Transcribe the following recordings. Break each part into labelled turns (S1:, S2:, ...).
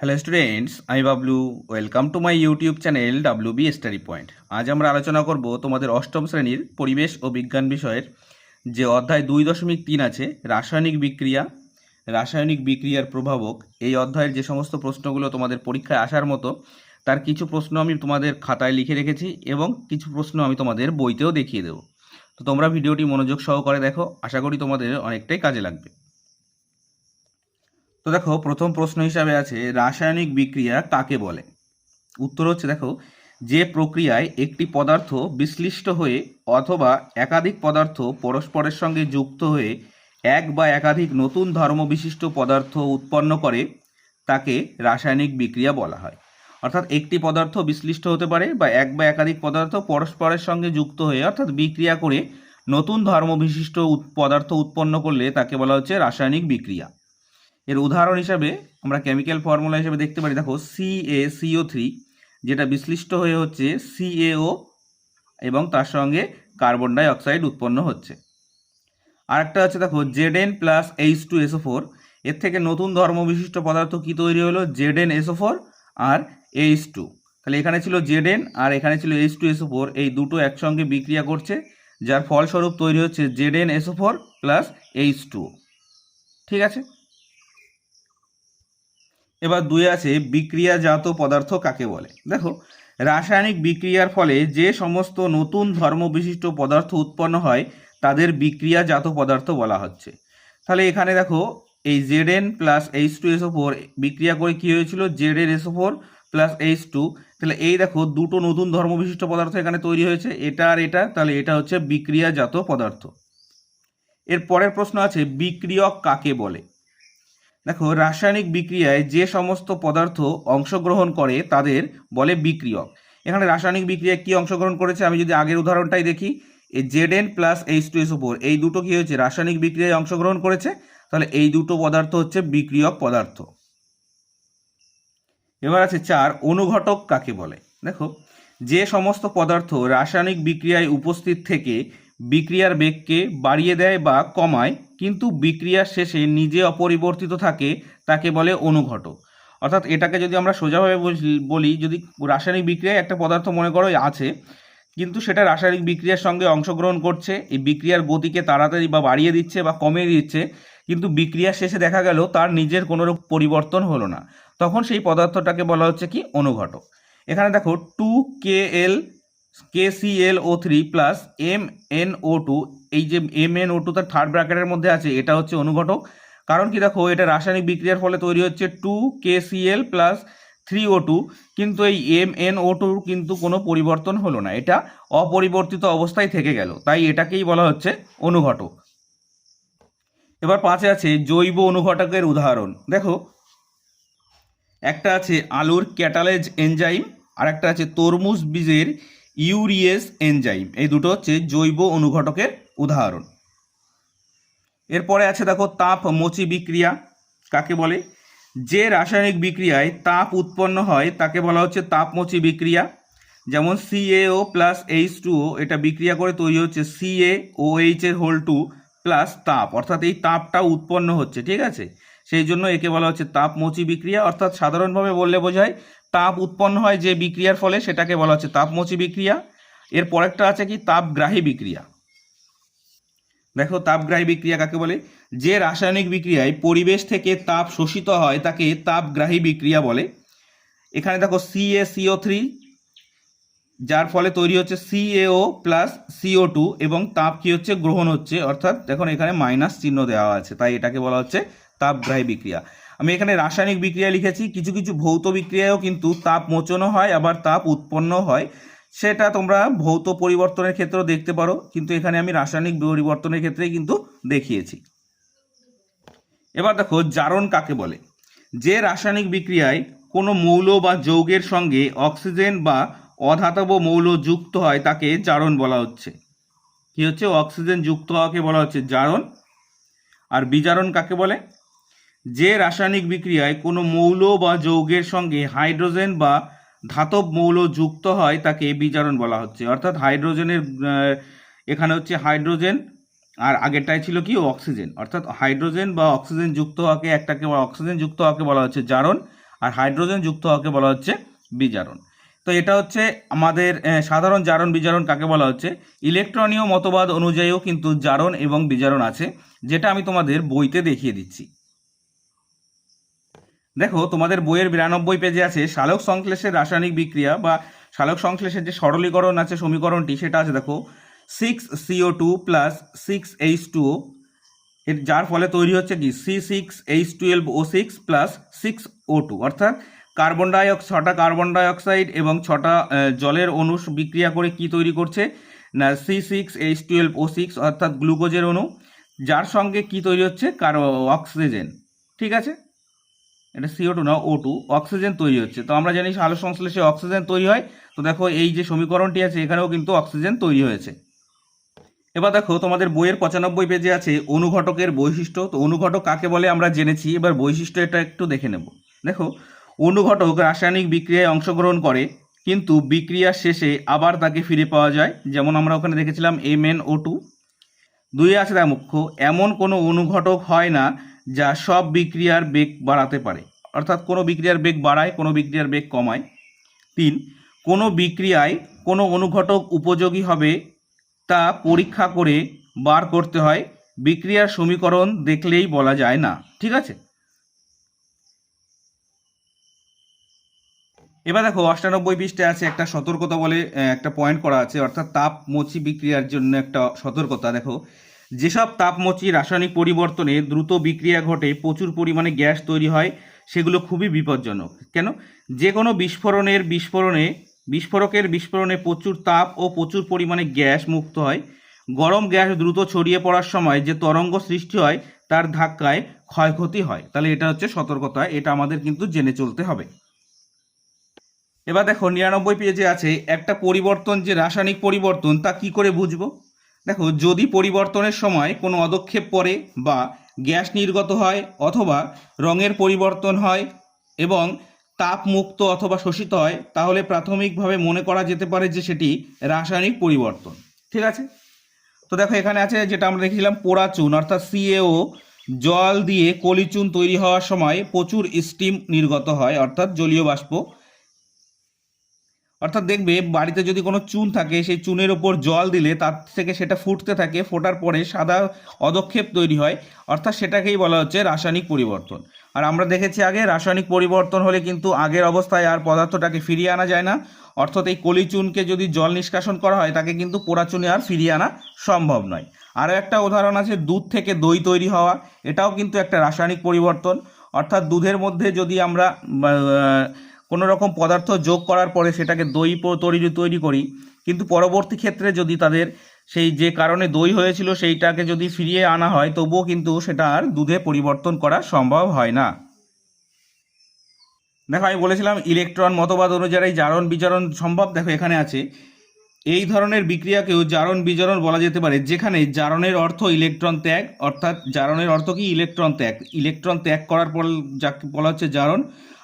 S1: Hello students আমি Bablu welcome to my YouTube channel W B study point আজ আমরা আলোচনা করব তোমাদের অষ্টম শ্রেণির পরিবেশ ও বিজ্ঞান বিষয়ের। যে অধ্যায় দুই দশমিক তিন আছে, রাসায়নিক বিক্রিয়া, রাসায়নিক বিক্রিয়ার প্রভাবক। এই অধ্যায়ের যে সমস্ত প্রশ্নগুলো তোমাদের পরীক্ষায় আসার মতো, তার কিছু প্রশ্ন আমি তোমাদের খাতায় লিখে রেখেছি এবং কিছু প্রশ্ন আমি তোমাদের বইতেও দেখিয়ে দেবো। তো তোমরা ভিডিওটি মনোযোগ সহকারে দেখো, আশা করি তোমাদের অনেকটাই কাজে লাগবে। তো দেখো, প্রথম প্রশ্ন হিসাবে আছে, রাসায়নিক বিক্রিয়া কাকে বলে? উত্তর হচ্ছে, দেখো, যে প্রক্রিয়ায় একটি পদার্থ বিশ্লিষ্ট হয়ে অথবা একাধিক পদার্থ পরস্পরের সঙ্গে যুক্ত হয়ে এক বা একাধিক নতুন ধর্মবিশিষ্ট পদার্থ উৎপন্ন করে, তাকে রাসায়নিক বিক্রিয়া বলা হয়। অর্থাৎ একটি পদার্থ বিশ্লিষ্ট হতে পারে বা এক বা একাধিক পদার্থ পরস্পরের সঙ্গে যুক্ত হয়ে, অর্থাৎ বিক্রিয়া করে নতুন ধর্মবিশিষ্ট পদার্থ উৎপন্ন করলে তাকে বলা হচ্ছে রাসায়নিক বিক্রিয়া। এর উদাহরণ হিসাবে আমরা কেমিক্যাল ফর্মুলা হিসেবে দেখতে পারি, দেখো সি এ সিও থ্রি যেটা বিশ্লিষ্ট হয়ে হচ্ছে সিএও এবং তার সঙ্গে কার্বন ডাই অক্সাইড উৎপন্ন হচ্ছে। আরেকটা হচ্ছে দেখো Z N plus H two S O four এর থেকে নতুন ধর্মবিশিষ্ট পদার্থ কি তৈরি হলো? Z N S O four আর এইচ টু তাহলে এখানে ছিল জেড এন আর এখানে ছিল এইচ টু এসও ফোর এই দুটো একসঙ্গে বিক্রিয়া করছে, যার ফলস্বরূপ তৈরি হচ্ছে Z N S O four plus H two ঠিক আছে? এবার দুই আছে বিক্রিয়াজাত পদার্থ কাকে বলে? দেখো, রাসায়নিক বিক্রিয়ার ফলে যে সমস্ত নতুন ধর্মবিশিষ্ট পদার্থ উৎপন্ন হয়, তাদের বিক্রিয়াজাত পদার্থ বলা হচ্ছে। তাহলে এখানে দেখো, এই Z N plus H two S O four বিক্রিয়া করে কী হয়েছিল? Z N S O four plus H two তাহলে এই দেখো, দুটো নতুন ধর্মবিশিষ্ট পদার্থ এখানে তৈরি হয়েছে, এটা আর এটা, তাহলে এটা হচ্ছে বিক্রিয়াজাত পদার্থ। এর পরের প্রশ্ন আছে, বিক্রিয়ক কাকে বলে? দেখো, রাসায়নিক বিক্রিয়ায় যে সমস্ত পদার্থ অংশগ্রহণ করে তাদের বলে বিক্রিয়ক। এখানে রাসায়নিক বিক্রিয়ায় কি অংশগ্রহণ করেছে? আমি যদি আগের উদাহরণটাই দেখি, এই Z N plus H two S four এই দুটো কি হয়েছে? রাসায়নিক বিক্রিয়ায় অংশগ্রহণ করেছে। তাহলে এই দুটো পদার্থ হচ্ছে বিক্রিয়ক পদার্থ। এবার আছে চার, অনুঘটক কাকে বলে? দেখো, যে সমস্ত পদার্থ রাসায়নিক বিক্রিয়ায় উপস্থিত থেকে বিক্রিয়ার বেগকে বাড়িয়ে দেয় বা কমায়, কিন্তু বিক্রিয়ার শেষে নিজে অপরিবর্তিত থাকে, তাকে বলে অনুঘটক। অর্থাৎ এটাকে যদি আমরা সোজাভাবে বল- যদি রাসায়নিক বিক্রিয়ায় একটা পদার্থ মনে করো আছে, কিন্তু সেটা রাসায়নিক বিক্রিয়ার সঙ্গে অংশগ্রহণ করছে, এই বিক্রিয়ার গতিকে তাড়াতাড়ি বা বাড়িয়ে দিচ্ছে বা কমিয়ে দিচ্ছে, কিন্তু বিক্রিয়ার শেষে দেখা গেল তার নিজের কোনো পরিবর্তন হলো না। তখন সেই পদার্থটাকে বলা হচ্ছে কি? অনুঘটক। এখানে দেখো two K L K C L O three plus M N O two এই যে এম এন ও টু তার থার্ড ব্র্যাকেটের মধ্যে আছে, এটা হচ্ছে অনুঘটক। কারণ কি দেখো, এটা রাসায়নিক বিক্রিয়ার ফলে তৈরি হচ্ছে two K C L plus three O two কিন্তু এই এম এন ও টুর কিন্তু কোনো পরিবর্তন হলো না। এটা অপরিবর্তিত অবস্থায় থেকে গেল, তাই এটাকেই বলা হচ্ছে অনুঘটক। এবার পাঁচে আছে জৈব অনুঘটকের উদাহরণ। দেখো, একটা আছে আলুর ক্যাটালেজ এনজাইম আর একটা আছে তরমুজ বীজের ইউরিয়েস এনজাইম। এই দুটো হচ্ছে জৈব অনুঘটকের উদাহরণ। এরপরে আছে দেখো তাপ মোচি বিক্রিয়া। কাকে বলে? যে রাসায়নিক বিক্রিয়ায় তাপ উৎপন্ন হয়, তাকে বলা হচ্ছে তাপমোচি বিক্রিয়া। যেমন সিএও প্লাস এইচ টু এটা বিক্রিয়া করে তৈরি হচ্ছে সিএ ও এইচ এর হোল টু প্লাস তাপ। অর্থাৎ এই তাপটা উৎপন্ন হচ্ছে, ঠিক আছে? সেই জন্য একে বলা হচ্ছে তাপমোচি বিক্রিয়া। অর্থাৎ সাধারণভাবে বললে বোঝায় তাপ উৎপন্ন হয় যে বিক্রিয়ার ফলে, সেটাকে বলা হচ্ছে তাপমোচি বিক্রিয়া। এর পরেরটা আছে কি? তাপগ্রাহী বিক্রিয়া। দেখো তাপগ্রাহী বিক্রিয়া কাকে বলে? যে রাসায়নিক বিক্রিয়ায় পরিবেশ থেকে তাপ শোষিত হয়, তাকে তাপগ্রাহী বিক্রিয়া বলে। এখানে দেখো সিএসিও থ্রি যার ফলে তৈরি হচ্ছে সিএও প্লাস সিও টু এবং তাপ কি হচ্ছে? গ্রহণ হচ্ছে। অর্থাৎ দেখুন, এখানে মাইনাস চিহ্ন দেওয়া আছে, তাই এটাকে বলা হচ্ছে তাপগ্রাহী বিক্রিয়া। আমি এখানে রাসায়নিক বিক্রিয়া লিখেছি, কিছু কিছু ভৌত বিক্রিয়ায়ও কিন্তু তাপ মোচনও হয়, আবার তাপ উৎপন্ন হয়। সেটা তোমরা ভৌত পরিবর্তনের ক্ষেত্রেও দেখতে পারো, কিন্তু এখানে আমি রাসায়নিক পরিবর্তনের ক্ষেত্রে কিন্তু দেখিয়েছি। এবার দেখো, জারণ কাকে বলে? যে রাসায়নিক বিক্রিয়ায় কোনো মৌল বা যৌগের সঙ্গে অক্সিজেন বা অধাতব মৌল যুক্ত হয়, তাকে জারণ বলা হচ্ছে। কি হচ্ছে? অক্সিজেন যুক্ত হওয়াকে বলা হচ্ছে জারণ। আর বিজারণ কাকে বলে? যে রাসায়নিক বিক্রিয়ায় কোনো মৌল বা যৌগের সঙ্গে হাইড্রোজেন বা ধাতব মৌল যুক্ত হয়, তাকে বিজারণ বলা হচ্ছে। অর্থাৎ হাইড্রোজেনের এখানে হচ্ছে হাইড্রোজেন আর আগেরটাই ছিল কি? অক্সিজেন। অর্থাৎ হাইড্রোজেন বা অক্সিজেন যুক্ত হওয়াকে একটাকে অক্সিজেন যুক্ত হওয়াকে বলা হচ্ছে জারণ আর হাইড্রোজেন যুক্ত হওয়াকে বলা হচ্ছে বিজারণ। তো এটা হচ্ছে আমাদের সাধারণ জারণ বিজারণ কাকে বলা হচ্ছে? ইলেকট্রনীয় মতবাদ অনুযায়ীও কিন্তু জারণ এবং বিজারণ আছে, যেটা আমি তোমাদের বইতে দেখিয়ে দিচ্ছি। দেখো, তোমাদের বইয়ের বিরানব্বই পেজে আছে সালোক সংশ্লেষের রাসায়নিক বিক্রিয়া বা সালোক সংশ্লেষের যে সরলীকরণ আছে, সমীকরণটি, সেটা আছে দেখো six C O two plus six H two এর যার ফলে তৈরি হচ্ছে কি? C six H twelve O six plus six O two অর্থাৎ কার্বন ডাইঅক্স ছটা কার্বন ডাইঅক্সাইড এবং ছটা জলের অণু বিক্রিয়া করে কি তৈরি করছে? না C six H twelve O six অর্থাৎ গ্লুকোজের অণু, যার সঙ্গে কি তৈরি হচ্ছে? কার্ব অক্সিজেন ঠিক আছে? এটা সিও টু না ও টু অক্সিজেন তৈরি হচ্ছে। তো আমরা জানি আলো সংশ্লেষে অক্সিজেন তৈরি হয়। তো দেখো এই যে সমীকরণটি আছে, এখানেও কিন্তু অক্সিজেন তৈরি হয়েছে। এবার দেখো, তোমাদের বইয়ের পঁচানব্বই পেজে আছে অনুঘটকের বৈশিষ্ট্য। তো অনুঘটক কাকে বলে আমরা জেনেছি, এবার বৈশিষ্ট্য এটা একটু দেখে নেব। দেখো, অনুঘটক রাসায়নিক বিক্রিয়ায় অংশগ্রহণ করে, কিন্তু বিক্রিয়ার শেষে আবার তাকে ফিরে পাওয়া যায়। যেমন আমরা ওখানে দেখেছিলাম এম এন ও টু দুই আছে তার মুখ্য, এমন কোনো অনুঘটক হয় না যা সব বিক্রিয়ার বেগ বাড়াতে পারে। অর্থাৎ কোনো বিক্রিয়ার বেগ বাড়ায়, কোনো বিক্রিয়ার বেগ কমায়। তিন, কোনো বিক্রিয়ায় কোনো অনুঘটক উপযোগী হবে তা পরীক্ষা করে বার করতে হয়। বিক্রিয়ার সমীকরণ দেখলেই বলা যায় না। ঠিক আছে? এবার দেখো, অষ্টানব্বই পৃষ্ঠে আছে একটা সতর্কতা বলে একটা পয়েন্ট করা আছে। অর্থাৎ তাপমোচি বিক্রিয়ার জন্য একটা সতর্কতা। দেখো যেসব তাপমোচি রাসায়নিক পরিবর্তনে দ্রুত বিক্রিয়া ঘটে, প্রচুর পরিমাণে গ্যাস তৈরি হয়, সেগুলো খুবই বিপজ্জনক। কেন? যে কোনো বিস্ফোরণের বিস্ফোরণে, বিস্ফোরকের বিস্ফোরণে প্রচুর তাপ ও প্রচুর পরিমাণে গ্যাস মুক্ত হয়। গরম গ্যাস দ্রুত ছড়িয়ে পড়ার সময় যে তরঙ্গ সৃষ্টি হয়, তার ধাক্কায় ক্ষয়ক্ষতি হয়। তাহলে এটা হচ্ছে সতর্কতা, এটা আমাদের কিন্তু জেনে চলতে হবে। এবার দেখো, নিরানব্বই পেজে আছে, একটা পরিবর্তন যে রাসায়নিক পরিবর্তন, তা কি করে বুঝব? দেখো, যদি পরিবর্তনের সময় কোনো অদক্ষেপ পড়ে বা গ্যাস নির্গত হয় অথবা রঙের পরিবর্তন হয় এবং তাপ মুক্ত অথবা শোষিত হয়, তাহলে প্রাথমিকভাবে মনে করা যেতে পারে যে সেটি রাসায়নিক পরিবর্তন। ঠিক আছে? তো দেখো, এখানে আছে যেটা আমরা দেখেছিলাম পোড়া চুন অর্থাৎ সিএও জল দিয়ে কলিচুন তৈরি হওয়ার সময় প্রচুর স্টিম নির্গত হয়, অর্থাৎ জলীয় বাষ্প অর্থাৎ দেখবে বাড়িতে যদি কোনো চুন থাকে, সেই চুনের ওপর জল দিলে তার থেকে সেটা ফুটতে থাকে, ফোটার পরে সাদা অদক্ষেপ তৈরি হয়। অর্থাৎ সেটাকেই বলা হচ্ছে রাসায়নিক পরিবর্তন। আর আমরা দেখেছি আগে রাসায়নিক পরিবর্তন হলে কিন্তু আগের অবস্থায় আর পদার্থটাকে ফিরিয়ে আনা যায় না। অর্থাৎ এই কলি চুনকে যদি জল নিষ্কাশন করা হয়, তাকে কিন্তু পোড়া চুনে আর ফিরিয়ে আনা সম্ভব নয়। আরও একটা উদাহরণ আছে, দুধ থেকে দই তৈরি হওয়া। এটাও কিন্তু একটা রাসায়নিক পরিবর্তন। অর্থাৎ দুধের মধ্যে যদি আমরা কোনো রকম পদার্থ যোগ করার পরে সেটাকে দই তৈরি তৈরি করি। কিন্তু পরবর্তী ক্ষেত্রে যদি তাদের সেই যে কারণে দই হয়েছিল সেইটাকে যদি ফিরিয়ে আনা হয়, তবুও কিন্তু সেটা আর দুধে পরিবর্তন করা সম্ভব হয় না। দেখো, আমি বলেছিলাম ইলেকট্রন মতবাদ অনুযায়ী জারণ বিজারণ সম্ভব। দেখো, এখানে আছে, এই ধরনের বিক্রিয়াকেও জারণ বিজারণ বলা যেতে পারে, যেখানে জারণের অর্থ ইলেকট্রন ত্যাগ, অর্থাৎ জারণের অর্থ কি? ইলেকট্রন ত্যাগ। ইলেকট্রন ত্যাগ করার পর যাকে বলা হচ্ছে জারণ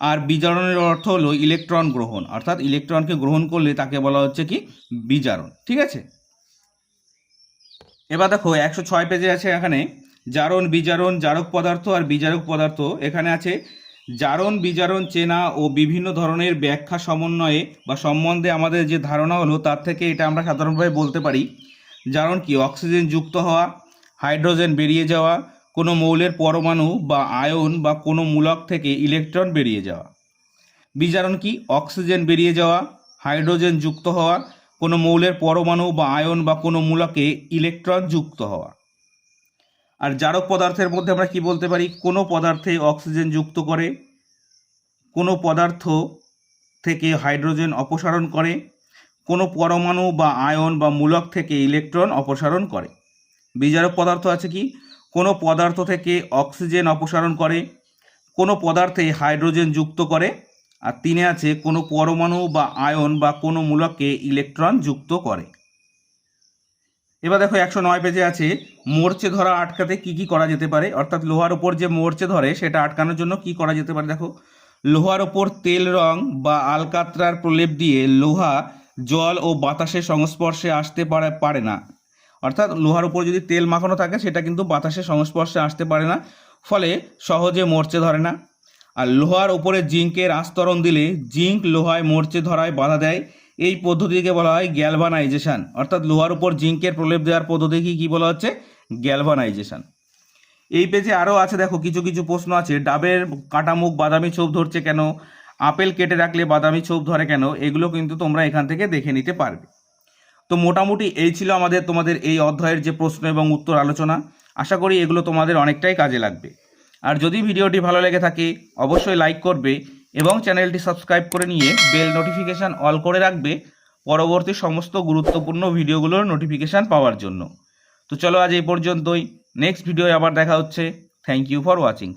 S1: আর বিজারণের অর্থ হলো ইলেকট্রন গ্রহণ। অর্থাৎ ইলেকট্রনকে গ্রহণ করলে তাকে বলা হচ্ছে কি? বিজারণ। ঠিক আছে? এবার দেখো, একশো ছয় পেজে আছে এখানে, জারণ, বিজারণ, জারক পদার্থ আর বিজারক পদার্থ। এখানে আছে, জারণ, বিজারণ, চেনা ও বিভিন্ন ধরনের ব্যাখ্যা সমন্বয়ে বা সম্বন্ধে আমাদের যে ধারণা হলো, তার থেকে এটা আমরা সাধারণভাবে বলতে পারি। জারণ কি? অক্সিজেন যুক্ত হওয়া, হাইড্রোজেন বেরিয়ে যাওয়া কোনো মৌলের পরমাণু বা আয়ন বা কোনো মূলক থেকে ইলেকট্রন বেরিয়ে যাওয়া। বিজারণ কি? অক্সিজেন বেরিয়ে যাওয়া, হাইড্রোজেন যুক্ত হওয়া, কোনো মৌলের পরমাণু বা আয়ন বা কোনো মূলকে ইলেকট্রন যুক্ত হওয়া। আর জারক পদার্থের মধ্যে আমরা কি বলতে পারি? কোনো পদার্থে অক্সিজেন যুক্ত করে, কোনো পদার্থ থেকে হাইড্রোজেন অপসারণ করে, কোনো পরমাণু বা আয়ন বা মূলক থেকে ইলেকট্রন অপসারণ করে। বিজারক পদার্থ আছে কি? কোনো পদার্থ থেকে অক্সিজেন অপসারণ করে, কোনো পদার্থে হাইড্রোজেন যুক্ত করে, আর তিনে আছে কোনো পরমাণু বা আয়ন বা কোনো মূলককে ইলেকট্রন যুক্ত করে। এবার দেখো একশো নয় পেজে আছে, মোর্চে ধরা আটকাতে কি কি করা যেতে পারে? অর্থাৎ লোহার ওপর যে মোর্চে ধরে, সেটা আটকানোর জন্য কি করা যেতে পারে? দেখো, লোহার ওপর তেল রং বা আলকাত্রার প্রলেপ দিয়ে লোহা জল ও বাতাসের সংস্পর্শে আসতে পারে পারে না। অর্থাৎ লোহার উপর যদি তেল মাখানো থাকে, সেটা কিন্তু বাতাসের সংস্পর্শে আসতে পারে না। ফলে সহজে মরচে ধরে না। আর লোহার উপরে জিঙ্কের আস্তরণ দিলে জিঙ্ক লোহায় মরচে ধরায় বাধা দেয়। এই পদ্ধতিকে বলা হয় গ্যালভানাইজেশন। অর্থাৎ লোহার উপর জিঙ্কের প্রলেপ দেওয়ার পদ্ধতিকে কি বলা হচ্ছে? গ্যালভানাইজেশন। এই পেজে আরও আছে, দেখো, কিছু কিছু প্রশ্ন আছে। ডাবের কাটা মুখ বাদামি ছোপ ধরছে কেন? আপেল কেটে রাখলে বাদামি ছোপ ধরে কেন? এগুলো কিন্তু তোমরা এখান থেকে দেখে নিতে পারবে। তো মোটামুটি এই ছিল আমাদের, তোমাদের এই অধ্যায়ের যে প্রশ্ন এবং উত্তর আলোচনা। আশা করি এগুলো তোমাদের অনেকটাই কাজে লাগবে। আর যদি ভিডিওটি ভালো লেগে থাকে, অবশ্যই লাইক করবে এবং চ্যানেলটি সাবস্ক্রাইব করে নিয়ে বেল নোটিফিকেশান অল করে রাখবে পরবর্তী সমস্ত গুরুত্বপূর্ণ ভিডিওগুলোর নোটিফিকেশান পাওয়ার জন্য। তো চলো আজ এই পর্যন্তই। নেক্সট ভিডিও আবার দেখা হচ্ছে। Thank you for watching